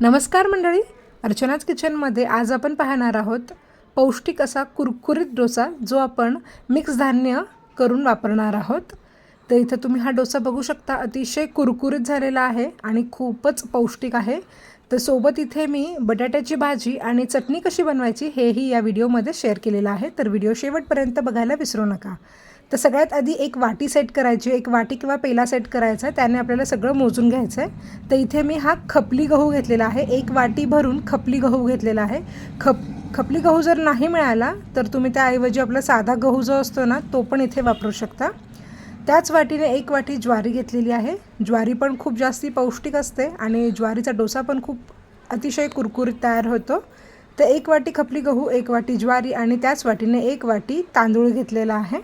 नमस्कार मंडळी. अर्चनाच किचनमध्ये आज आपण पाहणार आहोत पौष्टिक असा कुरकुरीत डोसा जो आपण मिक्स धान्य करून वापरणार आहोत. तर इथं तुम्ही हा डोसा बघू शकता. अतिशय कुरकुरीत झालेला आहे आणि खूपच पौष्टिक आहे. तर सोबत इथे मी बटाट्याची भाजी आणि चटणी कशी बनवायची हेही या व्हिडिओमध्ये शेअर केलेलं आहे. तर व्हिडिओ शेवटपर्यंत बघायला विसरू नका. तर सगळ्यात आधी एक वाटी सेट करायची एक वाटी किंवा पेला सेट करायचा आहे त्याने आपल्याला सगळं मोजून घ्यायचं आहे तर इथे मी हा खपली गहू घेतलेला आहे. एक वाटी भरून खपली गहू घेतलेला आहे. खप खपली गहू जर नाही मिळाला तर तुम्ही त्याऐवजी आपला साधा गहू जो असतो ना तो पण इथे वापरू शकता. त्याच वाटीने एक वाटी ज्वारी घेतलेली आहे. ज्वारी पण खूप जास्ती पौष्टिक असते आणि ज्वारीचा डोसा पण खूप अतिशय कुरकुरीत तयार होतो. तर एक वाटी खपली गहू एक वाटी ज्वारी आणि त्याच वाटीने एक वाटी तांदूळ घेतलेला आहे.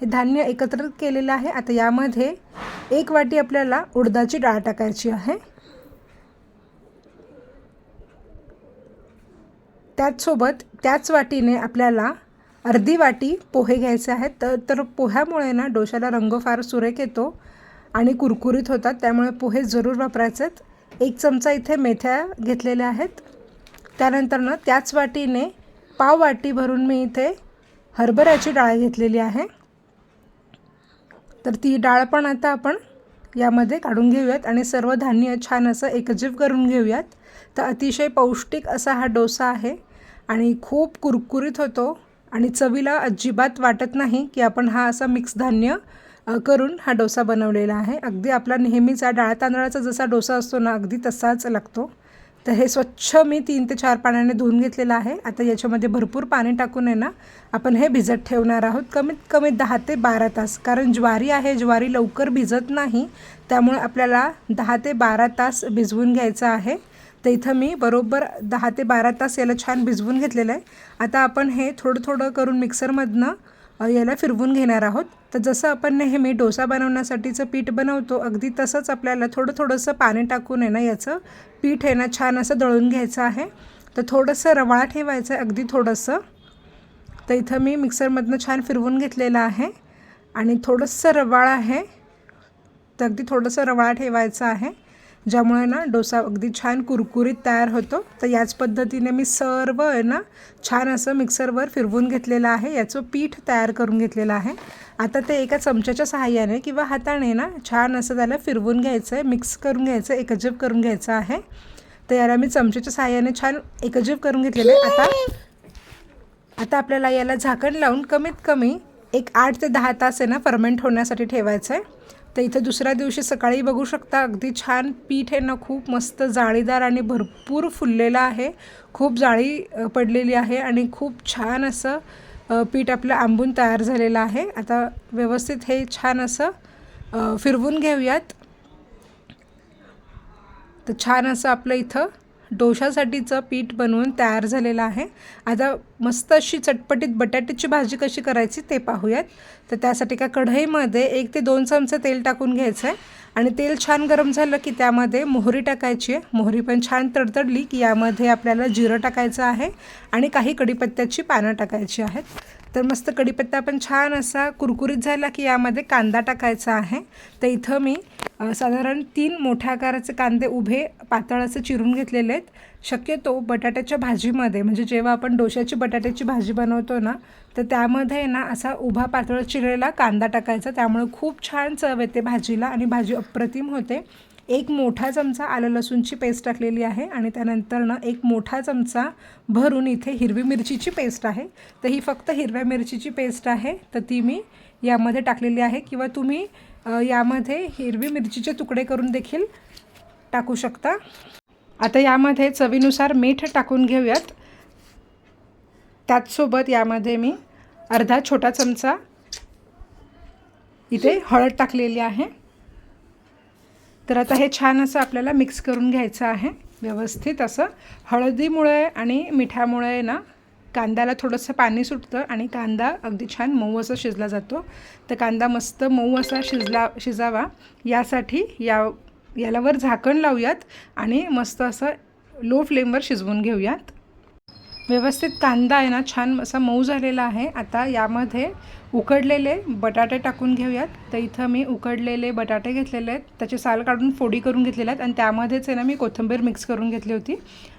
हे धान्य एकत्र केलेलं आहे. आता यामध्ये एक वाटी आपल्याला उडदाची डाळ टाकायची आहे. त्याचसोबत त्याच वाटीने आपल्याला अर्धी वाटी पोहे घ्यायचे आहेत. तर तर पोह्यामुळे ना डोशाला रंग फार सुरेख येतो आणि कुरकुरीत होतात. त्यामुळे पोहे जरूर वापरायचे आहेत. एक चमचा इथे मेथ्या घेतलेल्या आहेत. त्यानंतर ना त्याच वाटीने पाव वाटी भरून मी इथे हरभऱ्याची डाळ घेतलेली आहे. तर ती डाळ पण आता आपण यामध्ये काढून घेऊयात आणि सर्व धान्य छान असं एकजीव करून घेऊयात. तर अतिशय पौष्टिक असा हा डोसा आहे आणि खूप कुरकुरीत होतो आणि चवीला अजिबात वाटत नाही की आपण हा असा मिक्स धान्य करून हा डोसा बनवलेला आहे. अगदी आपला नेहमीचा डाळ तांदळाचा जसा डोसा असतो ना अगदी तसाच लागतो. तर हे स्वच्छ मी तीन ते चार पाण्याने धुवून घेतलेलं आहे. आता याच्यामध्ये भरपूर पाणी टाकून आहे ना आपण हे भिजत ठेवणार आहोत. कमीत कमी दहा ते बारा तास कारण ज्वारी आहे ज्वारी लवकर भिजत नाही त्यामुळे आपल्याला दहा ते बारा तास भिजवून घ्यायचं आहे. तर इथं मी बरोबर दहा ते बारा तास याला छान भिजवून घेतलेलं आहे. आता आपण हे थोडं थोडं करून मिक्सरमधनं याला फिरवून घेणार आहोत. तर जसं आपण नेहमी डोसा बनवण्यासाठीचं पीठ बनवतो अगदी तसंच आपल्याला थोडं थोडंसं पाणी टाकून आहे ना याचं पीठ आहे ना छान असं दळून घ्यायचं आहे. तर थोडंसं रवाळा ठेवायचं आहे अगदी थोडंसं. तर इथं मी मिक्सरमधनं छान फिरवून घेतलेलं आहे. आणि थोडंसं रवाळ आहे. तर अगदी थोडंसं रवाळा ठेवायचं आहे. ज्यामुळे ना डोसा अगदी छान कुरकुरीत तयार होतो. तर याच पद्धतीने मी सर्व आहे ना छान असं मिक्सरवर फिरवून घेतलेलं आहे. याचं पीठ तयार करून घेतलेलं आहे. आता ते एका चमच्याच्या सहाय्याने किंवा हाताने ना छान असं त्याला फिरवून घ्यायचं आहे मिक्स करून घ्यायचं एकजीव करून घ्यायचं आहे. तर याला मी चमच्याच्या सहाय्याने छान एकजीव करून घेतलेलं आहे. आता आता आपल्याला याला झाकण लावून कमीत कमी एक आठ ते दहा तास आहे ना फर्मेंट होण्यासाठी ठेवायचं आहे तर इथं दुसऱ्या दिवशी सकाळी बघू शकता अगदी छान पीठ आहे ना खूप मस्त जाळीदार आणि भरपूर फुललेलं आहे. खूप जाळी पडलेली आहे आणि खूप छान असं पीठ आपलं आंबून तयार झालेलं आहे. आता व्यवस्थित हे छान असं फिरवून घेऊयात. तर छान असं आपलं इथं डोशासाठीचं पीठ बनवून तयार झालेलं आहे. आता मस्त अशी चटपटीत बटाट्याची भाजी कशी करायची ते पाहूयात. तर त्यासाठी का कढईमध्ये एक ते दोन चमचे तेल टाकून घ्यायचं आहे आणि तेल छान गरम झालं की त्यामध्ये मोहरी टाकायची आहे. मोहरी पण छान तडतडली की यामध्ये आपल्याला जिरं टाकायचं आहे. आणि काही कढीपत्त्याची पानं टाकायची आहेत. तर मस्त कढीपत्ता पण छान असा कुरकुरीत झाला की यामध्ये कांदा टाकायचा आहे. तर इथं मी साधारण तीन मोठ्या आकाराचे कांदे उभे पातळ असे चिरून घेतलेले आहेत. शक्यतो बटाट्याच्या भाजीमध्ये म्हणजे जेव्हा आपण डोशाची बटाट्याची भाजी बनवतो ना तर त्यामध्ये ना असा उभा पातळ चिरलेला कांदा टाकायचा. त्यामुळे खूप छान चव येते भाजीला आणि भाजी अप्रतिम होते. एक मोठा चमचा आलं लसूणची पेस्ट टाकलेली आहे आणि त्यानंतरनं एक मोठा चमचा भरून इथे हिरवी मिरचीची पेस्ट आहे. तर ही फक्त हिरव्या मिरचीची पेस्ट आहे. तर ती मी यामध्ये टाकलेली आहे किंवा तुम्ही यामध्ये हिरवी मिरचीचे तुकडे करून देखील टाकू शकता. आता यामध्ये चवीनुसार मीठ टाकून घेऊयात. त्याचसोबत यामध्ये मी अर्धा छोटा चमचा इथे हळद टाकलेली आहे. तर आता हे छान असं आपल्याला मिक्स करून घ्यायचं आहे. व्यवस्थित असं. हळदीमुळे आणि मिठामुळे ना कांद्याला थोडंसं पाणी सुटतं आणि कांदा अगदी छान मऊ असा शिजला जातो. तर कांदा मस्त मऊ असा शिजला शिजावा. यासाठी या याला वर झाकण लावूयात आणि मस्त असं लो फ्लेमवर शिजवून घेऊयात. व्यवस्थित कांदा आहे ना छान असा मऊ झालेला आहे. आता यामध्ये उकडलेले बटाटे टाकून घेऊयात. तर इथं मी उकडलेले बटाटे घेतलेले आहेत. त्याचे साल काढून फोडी करून घेतलेले आहेत. आणि त्यामध्येच आहे ना मी कोथिंबीर मिक्स करून घेतली होती.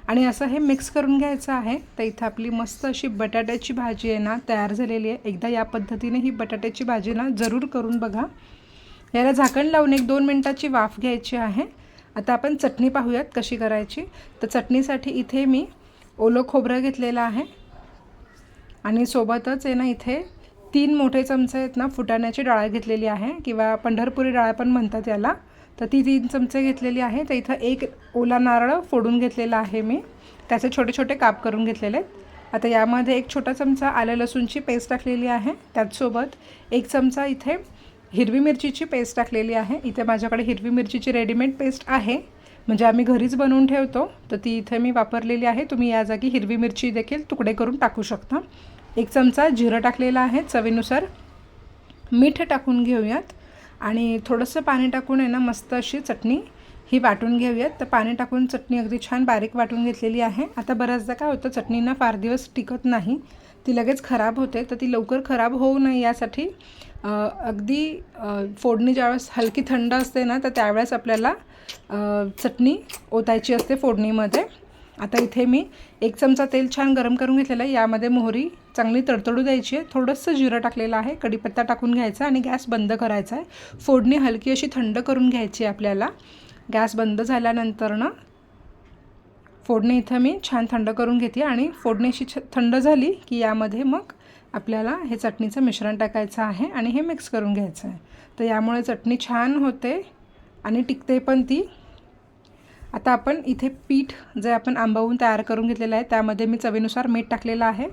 आणि असं हे मिक्स करून घ्यायचं आहे. तर इथं आपली मस्त अशी बटाट्याची भाजी आहे ना तयार झालेली आहे. एकदा या पद्धतीने ही बटाट्याची भाजी ना जरूर करून बघा. याला झाकण लावून एक दोन मिनटाची वाफ घ्यायची आहे. आता आपण चटणी पाहूयात कशी करायची. तर चटणीसाठी इथे मी ओलं खोबरं घेतलेलं आहे. आणि सोबतच आहे ना इथे तीन मोठे चमचे आहेत ना फुटाण्याची डाळ घेतलेली आहे किंवा पंढरपुरी डाळ पण म्हणतात याला. तर ती तीन चमचे घेतलेली आहे. तर इथं एक ओला नारळ फोडून घेतलेला आहे मी. त्याचे छोटे छोटे काप करून घेतलेले आहेत. आता यामध्ये एक छोटा चमचा आलं लसूणची पेस्ट टाकलेली आहे. त्याचसोबत एक चमचा इथे हिरवी मिरचीची पेस्ट टाकलेली आहे. इथे माझ्याकडे हिरवी मिरचीची रेडीमेड पेस्ट आहे. म्हणजे आम्ही घरीच बनवून ठेवतो. तर ती इथे मी वापरलेली आहे. तुम्ही या जागी हिरवी मिरची देखील तुकडे करून टाकू शकता. एक चमचा जिरं टाकलेला आहे. चवीनुसार मीठ टाकून घेऊयात. आणि थोडंसं पाणी टाकून आहे ना मस्त अशी चटणी ही वाटून घेऊयात. तर पाणी टाकून चटणी अगदी छान बारीक वाटून घेतलेली आहे. आता बऱ्याचदा काय होतं चटणींना फार दिवस टिकत नाही. ती लगेच खराब होते तर ती लवकर खराब होऊ नये यासाठी अगदी फोडणी ज्यावेळेस हलकी थंड असते ना तर त्यावेळेस आपल्याला चटणी ओतायची असते फोडणीमध्ये. आता इथे मी एक चमचा तेल छान गरम करून घेतलेलं आहे. यामध्ये मोहरी चांगली तडतडू द्यायची आहे. थोडंसं जिरं टाकलेलं आहे कढीपत्ता टाकून घ्यायचा आणि गॅस बंद करायचा आहे. फोडणी हलकी अशी थंड करून घ्यायची आहे आपल्याला. गॅस बंद झाल्यानंतर ना फोडणी इथं मी छान थंड करून घेते आणि फोडणी अशी छ थंड झाली की यामध्ये मग आपल्याला हे चटणीचं मिश्रण टाकायचं आहे आणि हे मिक्स करून घ्यायचं आहे. तर यामुळे चटणी छान होते आणि टिकते पण ती. आता आपण इथे पीठ जे आपण आंबवून तयार करून घेतलेलं आहे त्यामध्ये मी चवीनुसार मीठ टाकलेलं आहे.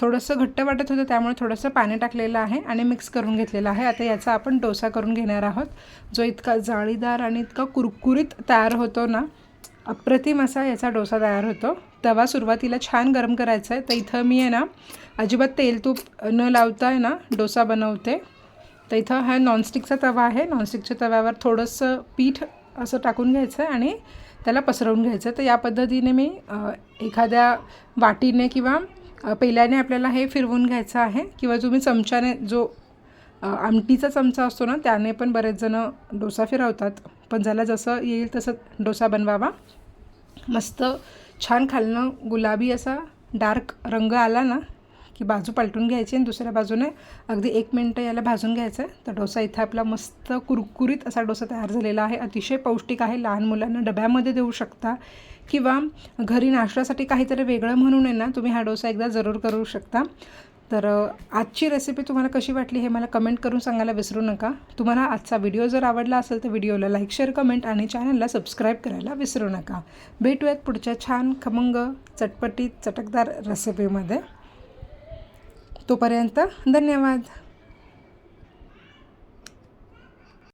थोडंसं घट्ट वाटत होतं त्यामुळे थोडंसं पाणी टाकलेलं आहे आणि मिक्स करून घेतलेलं आहे. आता याचा आपण डोसा करून घेणार आहोत. जो इतका जाळीदार आणि इतका कुरकुरीत तयार होतो ना अप्रतिम असा याचा डोसा तयार होतो. तवा सुरुवातीला छान गरम करायचा आहे तर इथं मी आहे ना अजिबात तेल तूप न लावता आहे ना डोसा बनवते. तर इथं हा नॉनस्टिकचा तवा आहे. नॉनस्टिकच्या तव्यावर थोडंसं पीठ असं टाकून घ्यायचं आहे आणि त्याला पसरवून घ्यायचं तर या पद्धतीने मी एखाद्या वाटीने किंवा पहिल्याने आपल्याला हे फिरवून घ्यायचं आहे. किंवा तुम्ही चमच्याने जो आमटीचा चमचा असतो ना त्याने पण बरेच जणं डोसा फिरवतात. पण ज्याला जसं येईल तसं डोसा बनवावा. मस्त छान खालनं गुलाबी असा डार्क रंग आला ना की बाजू पालटून घ्यायची आणि दुसऱ्या बाजूने अगदी एक मिनटं याला भाजून घ्यायचं. आहे तर डोसा इथं आपला मस्त कुरकुरीत असा डोसा तयार झालेला आहे. अतिशय पौष्टिक आहे. लहान मुलांना डब्यामध्ये देऊ शकता. किंवा घरी नाश्त्यासाठी काहीतरी वेगळं म्हणून आहे ना तुम्ही हा डोसा एकदा जरूर करू शकता. तर आजची रेसिपी तुम्हाला कशी वाटली हे मला कमेंट करून सांगायला विसरू नका. तुम्हाला आजचा व्हिडिओ जर आवडला असेल तर व्हिडिओला लाईक शेअर कमेंट आणि चॅनलला सबस्क्राईब करायला विसरू नका. भेटूयात पुढच्या छान खमंग चटपटीत चटकदार रेसिपीमध्ये तोपर्यंत धन्यवाद.